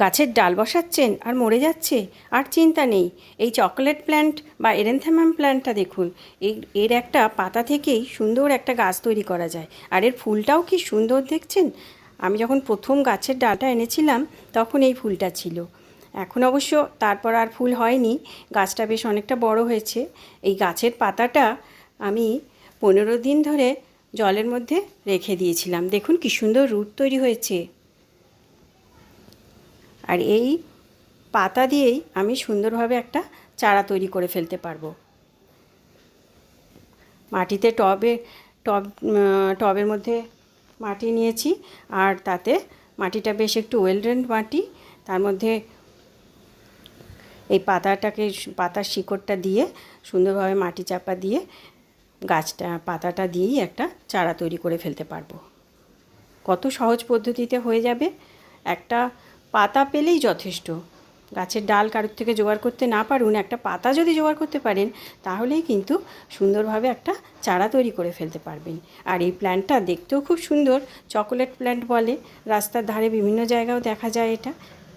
গাছের ডাল বসাচ্ছেন আর মরে যাচ্ছে, আর চিন্তা নেই। এই চকোলেট প্ল্যান্ট বা এরেন্থামাম প্ল্যান্টটা দেখুন, এর একটা পাতা থেকেই সুন্দর একটা গাছ তৈরি করা যায়। আর এর ফুলটাও কি সুন্দর দেখছেন? আমি যখন প্রথম গাছের ডালটা এনেছিলাম, তখন এই ফুলটা ছিল। এখন অবশ্য তারপর আর ফুল হয়নি, গাছটা বেশ অনেকটা বড় হয়েছে। এই গাছের পাতাটা আমি পনেরো দিন ধরে জলের মধ্যে রেখে দিয়েছিলাম। দেখুন কি সুন্দর রুট তৈরি হয়েছে। আর এই পাতা দিয়েই আমি সুন্দরভাবে একটা চারা তৈরি করে ফেলতে পারব। মাটিতে টবে, টব টবের মধ্যে মাটি নিয়েছি আর তাতে মাটিটা বেশ একটু ওয়েল মাটি, তার মধ্যে এই পাতাটাকে পাতার শিকড়টা দিয়ে সুন্দরভাবে মাটি চাপা দিয়ে গাছটা, পাতাটা দিয়েই একটা চারা তৈরি করে ফেলতে পারব। কত সহজ পদ্ধতিতে হয়ে যাবে। একটা পাতা পেলেই যথেষ্ট। গাছের ডাল কারোর থেকে জোগাড় করতে না পারুন, একটা পাতা যদি জোগাড় করতে পারেন, তাহলেই কিন্তু সুন্দরভাবে একটা চারা তৈরি করে ফেলতে পারবেন। আর এই প্ল্যান্টটা দেখতেও খুব সুন্দর, চকোলেট প্ল্যান্ট বলে। রাস্তার ধারে বিভিন্ন জায়গাও দেখা যায় এটা।